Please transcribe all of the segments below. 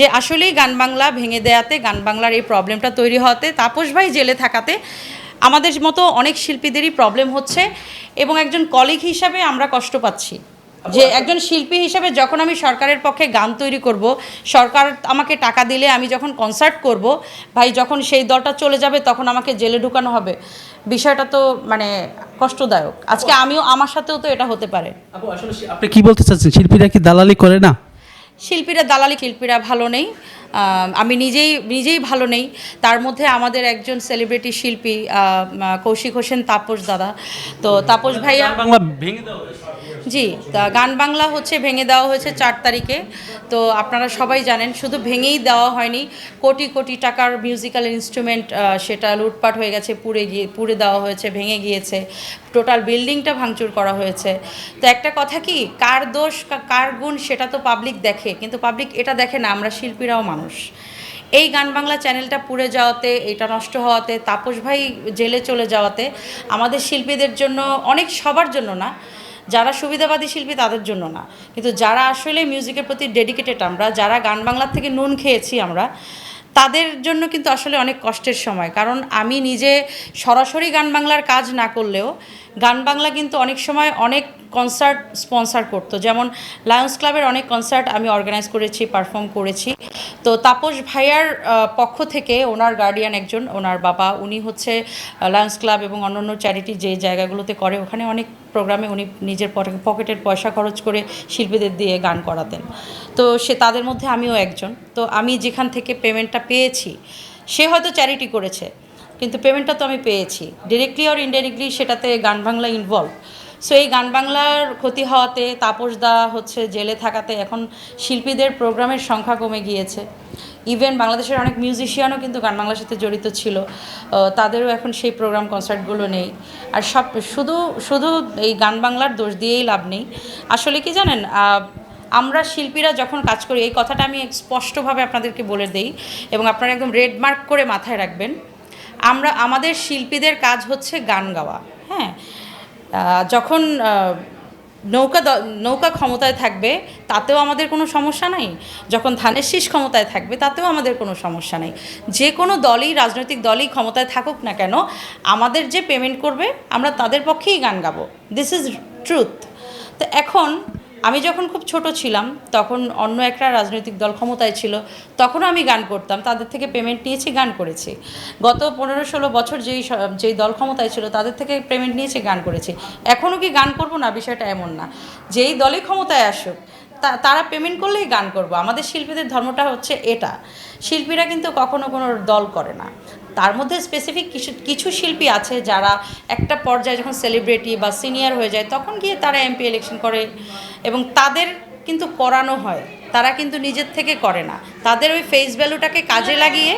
যে আসলেই গান বাংলা ভেঙে দেয়াতে গান বাংলার এই প্রবলেমটা তৈরি হওয়াতে তাপস ভাই জেলে থাকাতে আমাদের মতো অনেক শিল্পীদেরই প্রবলেম হচ্ছে এবং একজন কলিগ হিসাবে আমরা কষ্ট পাচ্ছি। যে একজন শিল্পী হিসাবে যখন আমি সরকারের পক্ষে গান তৈরি করব সরকার আমাকে টাকা দিলে আমি যখন কনসার্ট করব ভাই যখন সেই দলটা চলে যাবে তখন আমাকে জেলে ঢুকানো হবে। বিষয়টা তো মানে কষ্টদায়ক। আজকে আমিও আমার সাথেও তো এটা হতে পারে। আপনি কি বলতে চাচ্ছেন? শিল্পীরা কি দালালি করে না? শিল্পীরা দালালি শিল্পীরা ভালো নেই আমি নিজেই নিজেই ভালো নেই। তার মধ্যে আমাদের একজন সেলিব্রিটি শিল্পী কৌশিক হোসেন তাপস দাদা। তো তাপস ভাইয়া জি, তা গান বাংলা হচ্ছে ভেঙে দেওয়া হয়েছে চার তারিখে। তো আপনারা সবাই জানেন, শুধু ভেঙেই দেওয়া হয়নি, কোটি কোটি টাকার মিউজিক্যাল ইনস্ট্রুমেন্ট সেটা লুটপাট হয়ে গেছে, পুড়ে গিয়ে, পুড়ে দেওয়া হয়েছে, ভেঙে গিয়েছে টোটাল বিল্ডিংটা ভাঙচুর করা হয়েছে। তো একটা কথা কি, কার দোষ কার গুণ সেটা তো পাবলিক দেখে, কিন্তু পাবলিক এটা দেখে না, আমরা শিল্পীরাও মানুষ। এই গান বাংলা চ্যানেলটা পুড়ে যাওয়াতে, এটা নষ্ট হওয়াতে, তাপস ভাই জেলে চলে যাওয়াতে, আমাদের শিল্পীদের জন্য, অনেক সবার জন্য না যারা সুবিধাবাদী শিল্পী তাদের জন্য না। কিন্তু যারা আসলে মিউজিকের প্রতি ডেডিকেটেড আমরা, যারা গান বাংলার থেকে নুন খেয়েছি আমরা, তাদের জন্য কিন্তু আসলে অনেক কষ্টের সময়। কারণ আমি নিজে সরাসরি গান বাংলার কাজ না করলেও গান বাংলা কিন্তু অনেক সময় অনেক কনসার্ট স্পন্সার করতো। যেমন লায়ন্স ক্লাবের অনেক কনসার্ট আমি অর্গানাইজ করেছি পারফর্ম করেছি। তো তাপস ভাইয়ার পক্ষ থেকে ওনার গার্ডিয়ান একজন, ওনার বাবা, উনি হচ্ছে লায়ন্স ক্লাব এবং অন্যান্য চ্যারিটি যে জায়গাগুলোতে করে, ওখানে অনেক প্রোগ্রামে উনি নিজের পকে- পকেটের পয়সা খরচ করে শিল্পীদের দিয়ে গান করাতেন। তো সে, তাদের মধ্যে আমিও একজন। তো আমি যেখান থেকে পেমেন্টটা পেয়েছি, সে হয়তো চ্যারিটি করেছে, কিন্তু পেমেন্টটা তো আমি পেয়েছি। ডিরেক্টলি আর ইনডাইরেক্টলি সেটাতে গান বাংলা ইনভলভ সো এই গান বাংলার ক্ষতি হওয়াতে তাপস দা হচ্ছে জেলে থাকাতে এখন শিল্পীদের প্রোগ্রামের সংখ্যা কমে গিয়েছে। ইভেন বাংলাদেশের অনেক মিউজিশিয়ানও কিন্তু গান বাংলার সাথে জড়িত ছিল। তাদেরও এখন সেই প্রোগ্রাম কনসার্টগুলো নেই। আর সব, শুধু শুধু এই গান বাংলার দোষ দিয়েই লাভ নেই। আসলে কি জানেন আমরা শিল্পীরা যখন কাজ করি, এই কথাটা আমি স্পষ্টভাবে আপনাদেরকে বলে দেই এবং আপনারা একদম রেড মার্ক করে মাথায় রাখবেন। আমরা, আমাদের শিল্পীদের কাজ হচ্ছে গান গাওয়া হ্যাঁ? যখন নৌকা নৌকা ক্ষমতায় থাকবে, তাতেও আমাদের কোনো সমস্যা নাই। যখন ধানের শীষ ক্ষমতায় থাকবে, তাতেও আমাদের কোনো সমস্যা নাই। যে কোনো দলই, রাজনৈতিক দলই ক্ষমতায় থাকুক না কেন, আমাদের যে পেমেন্ট করবে, আমরা তাদের পক্ষেই গান গাবো। দিস ইজ ট্রুথ তো এখন আমি যখন খুব ছোট ছিলাম, তখন অন্য একটা রাজনৈতিক দল ক্ষমতায় ছিল, তখনও আমি গান করতাম, তাদের থেকে পেমেন্ট নিয়েছি, গান করেছি। গত পনেরো ষোলো বছর যেই যেই দল ক্ষমতায় ছিল, তাদের থেকে পেমেন্ট নিয়েছি, গান করেছি। এখনও কি গান করব না, বিষয়টা এমন না। যেই দলই ক্ষমতায় আসুক, তা- তারা পেমেন্ট করলেই গান করব। আমাদের শিল্পীদের ধর্মটা হচ্ছে এটা। শিল্পীরা কিন্তু কখনো কোনো দল করে না। তার মধ্যে স্পেসিফিক কিছু কিছু শিল্পী আছে যারা একটা পর্যায়ে যখন সেলিব্রিটি বা সিনিয়র হয়ে যায়, তখন গিয়ে তারা এমপি ইলেকশন করে এবং তাদের কিন্তু করানো হয়। তারা কিন্তু নিজের থেকে করে না। তাদের ওই ফেস ভ্যালুটাকে কাজে লাগিয়ে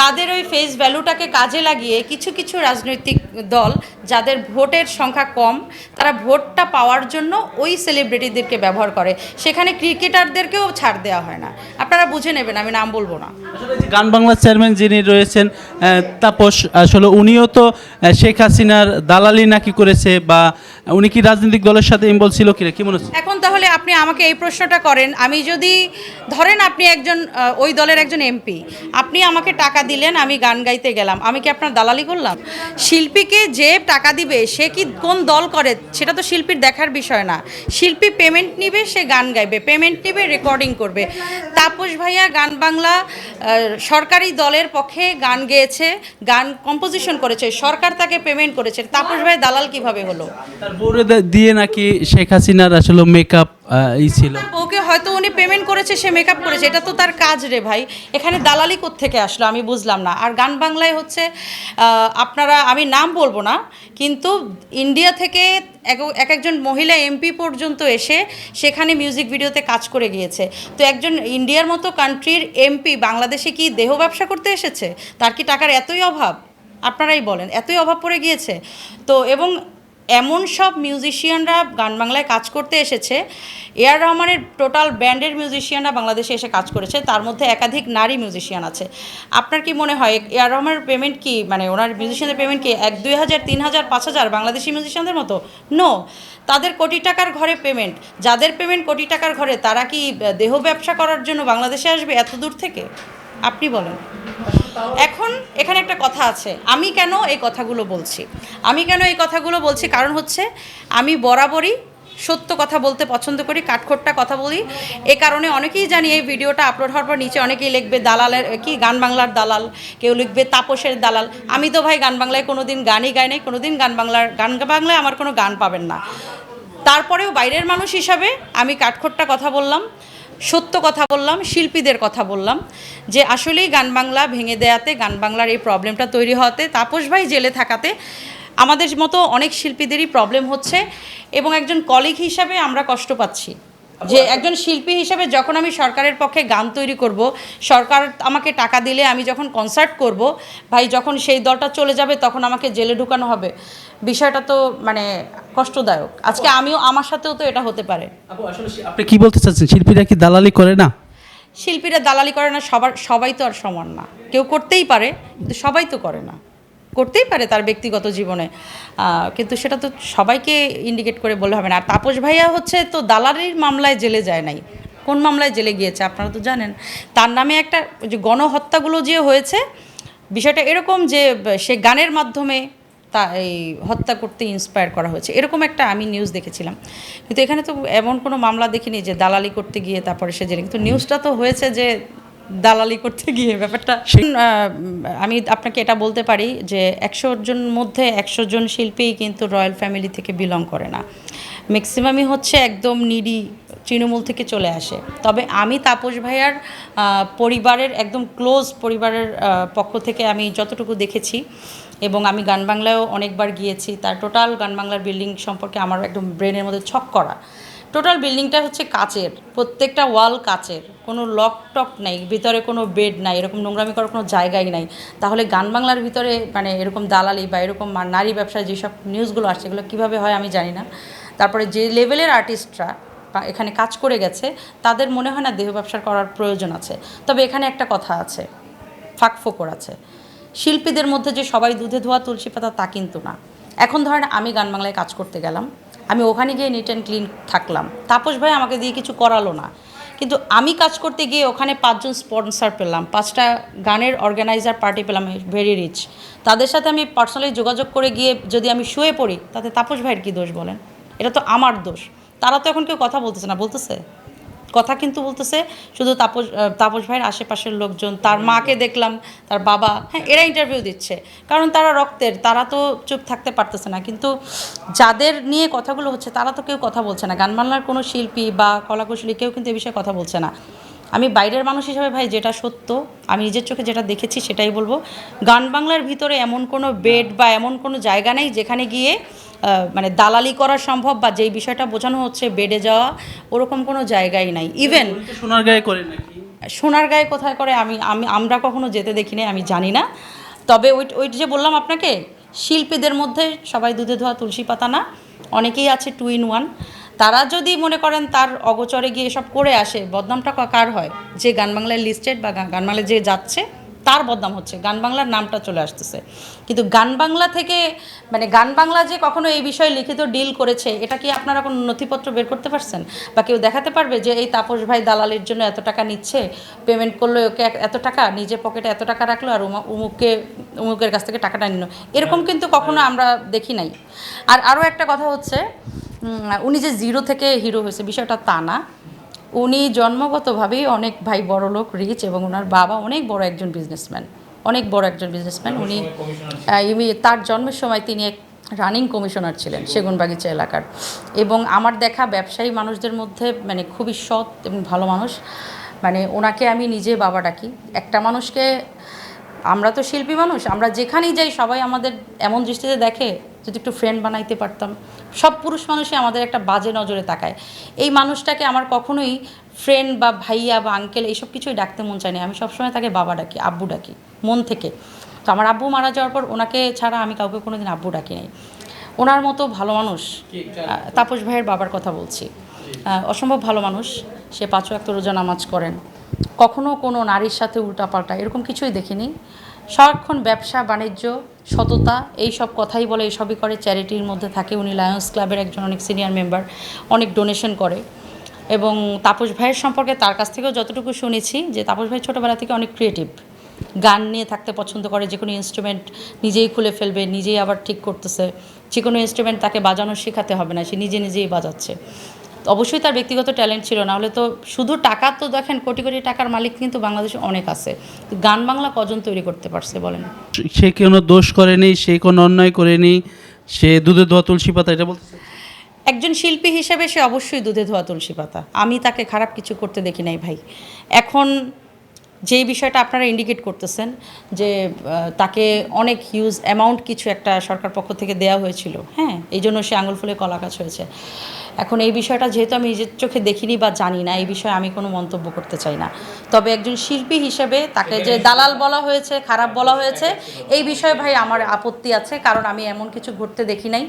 তাদের ওই ফেস ভ্যালুটাকে কাজে লাগিয়ে কিছু কিছু রাজনৈতিক দল যাদের ভোটের সংখ্যা কম তারা ভোটটা পাওয়ার জন্য ওই সেলিব্রিটিদেরকে ব্যবহার করে। সেখানে ক্রিকেটারদেরকেও ছাড় দেওয়া হয় না। আপনারা বুঝে নেবেন আমি নাম বলব না। গান বাংলার চেয়ারম্যান যিনি রয়েছেন তাপস আসলে উনিও তো শেখ হাসিনার দালালি নাকি করেছে বা উনি কি রাজনৈতিক দলের সাথে ইনভলভ ছিল কিনা? কি মনে হচ্ছে? এখন তাহলে আপনি আমাকে এই প্রশ্নটা করেন। আমি যদি ধরেন আপনি একজন ওই দলের একজন এমপি আপনি আমাকে টাকা দিলেন, আমি গান গাইতে গেলাম। আমি কি আপনার দালালি করলাম? শিল্পীকে যে টাকা দিবে, সে কি কোন দল করে? সেটা তো শিল্পীর দেখার বিষয় না। শিল্পী পেমেন্ট নিবে, সে গান গাইবে। পেমেন্ট নিবে রেকর্ডিং করবে। তাপস ভাইয়া গান বাংলা সরকারি দলের পক্ষে গান গেয়েছে, গান কম্পোজিশন করেছে। সরকার তাকে পেমেন্ট করেছে। তাপস ভাই দালাল কীভাবে হলো? দিয়ে নাকি শেখ হাসিনার আসলে মেকআপ ই ছিল। ওকে হয়তো উনি পেমেন্ট করেছে, সে মেকআপ করেছে, এটা তো তার কাজ রে ভাই। এখানে দালালি থেকে আসলো আমি বুঝলাম না। আর গান বাংলায় হচ্ছে আপনারা, আমি নাম বলব না, কিন্তু ইন্ডিয়া থেকে এক এক একজন মহিলা এমপি পর্যন্ত এসে সেখানে মিউজিক ভিডিওতে কাজ করে গিয়েছে। তো একজন ইন্ডিয়ার মতো কান্ট্রির এমপি বাংলাদেশে কি দেহ ব্যবসা করতে এসেছে? তার কি টাকার এতই অভাব? আপনারাই বলেন, এতই অভাব পড়ে গিয়েছে। তো এবং এমন সব মিউজিশিয়ানরা গান বাংলায় কাজ করতে এসেছে। এ আর রহমানের টোটাল ব্যান্ডের মিউজিশিয়ানরা বাংলাদেশে এসে কাজ করেছে, তার মধ্যে একাধিক নারী মিউজিশিয়ান আছে। আপনার কি মনে হয় এ আর রহমানের পেমেন্ট কি? মানে ওনার মিউজিশিয়ানদের পেমেন্ট কি এক, দুই হাজার, তিন হাজার, পাঁচ হাজার বাংলাদেশি মিউজিশিয়ানদের মতো? নো তাদের কোটি টাকার ঘরে পেমেন্ট যাদের পেমেন্ট কোটি টাকার ঘরে, তারা কি দেহ ব্যবসা করার জন্য বাংলাদেশে আসবে এত দূর থেকে? আপনি বলেন। এখন এখানে একটা কথা আছে। আমি কেন এই কথাগুলো বলছি? আমি কেন এই কথাগুলো বলছি? কারণ হচ্ছে, আমি বরাবরই সত্য কথা বলতে পছন্দ করি, কাঠখোট্টা কথা বলি। এ কারণে অনেকেই জানি এই ভিডিওটা আপলোড হওয়ার পর নিচে অনেকেই লিখবে দালালের, কি গান বাংলার দালাল, কেউ লিখবে তাপসের দালাল। আমি তো ভাই গান বাংলায় কোনো দিন গানই গাই নাই কোনো দিন গান বাংলার, গান বাংলায় আমার কোনো গান পাবেন না। তারপরেও বাইরের মানুষ হিসাবে আমি কাঠখোট্টা কথা বললাম। সত্য কথা বললাম, শিল্পীদের কথা বললাম, যে আসলেই গান বাংলা ভেঙে দেয়াতে, গান বাংলার এই প্রবলেমটা তৈরি হওয়াতে, তাপস ভাই জেলে থাকাতে আমাদের মতো অনেক শিল্পীদেরই প্রবলেম হচ্ছে এবং একজন কলিগ হিসাবে আমরা কষ্ট পাচ্ছি। যে একজন শিল্পী হিসাবে যখন আমি সরকারের পক্ষে গান তৈরি করব, সরকার আমাকে টাকা দিলে আমি যখন কনসার্ট করব, ভাই যখন সেই দলটা চলে যাবে তখন আমাকে জেলে ঢুকানো হবে। বিষয়টা তো মানে কষ্টদায়ক। আজকে আমিও আমার সাথেও তো এটা হতে পারে। আপনি কি বলতে চাচ্ছেন? শিল্পীরা কি দালালি করে না? শিল্পীরা দালালি করে না সবার সবাই তো আর সমান না। কেউ করতেই পারে কিন্তু সবাই তো করে না। করতেই পারে তার ব্যক্তিগত জীবনে। কিন্তু সেটা তো সবাইকে ইন্ডিকেট করে বললে হবে না। আর তাপস ভাইয়া হচ্ছে তো দালালির মামলায় জেলে যায় নাই। কোন মামলায় জেলে গিয়েছে আপনারা তো জানেন। তার নামে একটা যে গণহত্যাগুলো যে হয়েছে বিষয়টা এরকম যে সে গানের মাধ্যমে তা এই হত্যা করতে ইন্সপায়ার করা হয়েছে। এরকম একটা আমি নিউজ দেখেছিলাম। কিন্তু এখানে তো এমন কোনো মামলা দেখিনি যে দালালি করতে গিয়ে তারপরে সে জেলে। কিন্তু নিউজটা তো হয়েছে যে দালালি করতে গিয়ে ব্যাপারটা। আমি আপনাকে এটা বলতে পারি যে একশো জন মধ্যে একশো জন শিল্পী কিন্তু রয়্যাল ফ্যামিলি থেকে বিলং করে না। ম্যাক্সিমামই হচ্ছে একদম নিডি তৃণমূল থেকে চলে আসে। তবে আমি তাপস ভাইয়ার পরিবারের একদম ক্লোজ পরিবারের পক্ষ থেকে আমি যতটুকু দেখেছি এবং আমি গান বাংলায়ও অনেকবার গিয়েছি। তার টোটাল গান বাংলার বিল্ডিং সম্পর্কে আমার একদম ব্রেনের মধ্যে ছক করা। টোটাল বিল্ডিংটা হচ্ছে কাচের, প্রত্যেকটা ওয়াল কাচের, কোনো লক টক নেই, ভিতরে কোনো বেড নাই, এরকম নোংরামি করার কোনো জায়গাই নাই। তাহলে গান বাংলার ভিতরে মানে এরকম দালালি বা এরকম নারী ব্যবসায় যেসব নিউজগুলো আসছে, এগুলো কীভাবে হয় আমি জানি না। তারপরে যে লেভেলের আর্টিস্টরা এখানে কাজ করে গেছে, তাদের মনে হয় না দেহ ব্যবসা করার প্রয়োজন আছে। তবে এখানে একটা কথা আছে, ফাঁক ফোকর আছে। শিল্পীদের মধ্যে যে সবাই দুধে ধোয়া তুলসী পাতা, তা কিন্তু না। এখন ধরেন আমি গান বাংলায় কাজ করতে গেলাম, আমি ওখানে গিয়ে নিট অ্যান্ড ক্লিন থাকলাম। তাপস ভাই আমাকে দিয়ে কিছু করালো না। কিন্তু আমি কাজ করতে গিয়ে ওখানে পাঁচজন স্পন্সর পেলাম, পাঁচটা গানের অর্গানাইজার পার্টি পেলাম ভেরি রিচ তাদের সাথে আমি পার্সোনালি যোগাযোগ করে গিয়ে যদি আমি শুয়ে পড়ি, তাতে তাপস ভাইয়ের কী দোষ বলেন? এটা তো আমার দোষ। তারা তো এখন কেউ কথা বলতেছে না, বলতেছে? কথা কিন্তু বলতেছে শুধু তাপস তাপস ভাইয়ের আশেপাশের লোকজন তার মাকে দেখলাম তার বাবা হ্যাঁ এরা ইন্টারভিউ দিচ্ছে। কারণ তারা রক্তের তারা তো চুপ থাকতে পারতেছে না। কিন্তু যাদের নিয়ে কথাগুলো হচ্ছে তারা তো কেউ কথা বলছে না। গান বাংলার কোনো শিল্পী বা কলাকুশলী কেউ কিন্তু এ বিষয়ে কথা বলছে না। আমি বাইরের মানুষ হিসাবে ভাই যেটা সত্য আমি নিজের চোখে যেটা দেখেছি সেটাই বলব। গান বাংলার ভিতরে এমন কোনো বেড বা এমন কোনো জায়গা নেই যেখানে গিয়ে মানে দালালি করা সম্ভব বা যেই বিষয়টা বোঝানো হচ্ছে বেডে যাওয়া ওরকম কোনো জায়গাই নাই। ইভেন সোনার গায়ে করে নাকি? সোনার গায়ে কোথায় করে আমি আমি আমরা কখনো যেতে দেখিনি আমি জানি না। তবে ওই ওই যে বললাম আপনাকে শিল্পীদের মধ্যে সবাই দুধে ধোয়া তুলসী পাতা না অনেকেই আছে টু ইন ওয়ান তারা যদি মনে করেন তার অগচরে গিয়ে এসব করে আসে বদনামটা কার হয়? যে গান বাংলায় লিস্টেড বা গান বাংলায় যে যাচ্ছে তার বদনাম হচ্ছে। গান বাংলার নামটা চলে আসতেছে। কিন্তু গান বাংলা থেকে মানে গান বাংলা যে কখনো এই বিষয়ে লিখিত ডিল করেছে এটা কি আপনারা কোনো নথিপত্র বের করতে পারছেন? বা কেউ দেখাতে পারবে যে এই তাপস ভাই দালালির জন্য এত টাকা নিচ্ছে পেমেন্ট করল ওকে এত টাকা নিজের পকেটে এত টাকা রাখল আর উমা- উমুককে উমুকের কাছ থেকে টাকাটা নিল? এরকম কিন্তু কখনো আমরা দেখি নাই। আর আরও একটা কথা হচ্ছে উনি যে জিরো থেকে হিরো হয়েছে বিষয়টা তা না। উনি জন্মগতভাবেই অনেক ভাই বড় লোক রিচ এবং ওনার বাবা অনেক বড় একজন বিজনেসম্যান অনেক বড় একজন বিজনেসম্যান উনি তার জন্মের সময় তিনি এক রানিং কমিশনার ছিলেন সেগুনবাগিচা এলাকার। এবং আমার দেখা ব্যবসায়ী মানুষদের মধ্যে মানে খুবই সৎ এবং ভালো মানুষ। মানে ওনাকে আমি নিজে বাবা ডাকি। একটা মানুষকে আমরা তো শিল্পী মানুষ আমরা যেখানেই যাই সবাই আমাদের এমন দৃষ্টিতে দেখে যদি একটু ফ্রেন্ড বানাইতে পারতাম। সব পুরুষ মানুষই আমাদের একটা বাজে নজরে তাকায়। এই মানুষটাকে আমার কখনোই ফ্রেন্ড বা ভাইয়া বা আঙ্কেল এইসব কিছুই ডাকতে মন চায়নি আমি সবসময় তাকে বাবা ডাকি আব্বু ডাকি মন থেকে। তো আমার আব্বু মারা যাওয়ার পর ওনাকে ছাড়া আমি কাউকে কোনোদিন আব্বু ডাকি নাই। ওনার মতো ভালো মানুষ তাপস ভাইয়ের বাবার কথা বলছি। অসম্ভব ভালো মানুষ। সে পাঁচ ওয়াক্ত রোজা নামাজ করেন। কখনো কোনো নারীর সাথে উল্টাপাল্টা, এরকম কিছুই দেখিনি। সারাক্ষণ ব্যবসা, বাণিজ্য, সততা এই সব কথাই বলে এইসবই করে। চ্যারিটির মধ্যে থাকে উনি লায়ন্স ক্লাবের একজন অনেক সিনিয়র মেম্বার অনেক ডোনেশন করে। এবং তাপস ভাইয়ের সম্পর্কে তার কাছ থেকেও যতটুকু শুনেছি যে তাপস ভাই ছোটোবেলা থেকে অনেক ক্রিয়েটিভ গান নিয়ে থাকতে পছন্দ করে, যে কোনো ইনস্ট্রুমেন্ট নিজেই খুলে ফেলবে, নিজেই আবার ঠিক করতেছে। যে কোনো ইনস্ট্রুমেন্ট তাকে বাজানো শেখাতে হবে না, সে নিজে নিজেই বাজাচ্ছে। অবশ্যই তার ব্যক্তিগত ট্যালেন্ট ছিল না হলে তো শুধু টাকা তো দেখেন কোটি কোটি টাকার মালিক কিন্তু বাংলাদেশে অনেক আছে। গান বাংলা কজন তৈরি করতে পারছে বলেন? সে কোনো দোষ করেনি সে কোনো অন্যায় করেনি সে দুধে ধোয়া তুলসী পাতা এটা বলতেছে একজন শিল্পী হিসেবে সে অবশ্যই দুধে ধোয়া তুলসী পাতা। আমি তাকে খারাপ কিছু করতে দেখি নাই ভাই। এখন যেই বিষয়টা আপনারা ইন্ডিকেট করতেছেন যে তাকে অনেক হিউজ অ্যামাউন্ট কিছু একটা সরকার পক্ষ থেকে দেওয়া হয়েছিল হ্যাঁ? এই জন্য সে আঙুল ফুলে কলা গাছ হয়েছে। এখন এই বিষয়টা যেহেতু আমি নিজের চোখে দেখিনি বা জানি না, এই বিষয়ে আমি কোনো মন্তব্য করতে চাই না। তবে একজন শিল্পী হিসেবে তাকে যে দালাল বলা হয়েছে, খারাপ বলা হয়েছে, এই বিষয়ে ভাই আমার আপত্তি আছে, কারণ আমি এমন কিছু ঘটতে দেখি নাই।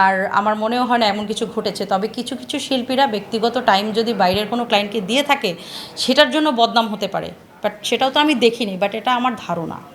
আর আমার মনেও হয় না এমন কিছু ঘটেছে। তবে কিছু কিছু শিল্পীরা ব্যক্তিগত টাইম যদি বাইরের কোনো ক্লায়েন্টকে দিয়ে থাকে, সেটার জন্য বদনাম হতে পারে। বাট সেটাও তো আমি দেখিনি বাট এটা আমার ধারণা।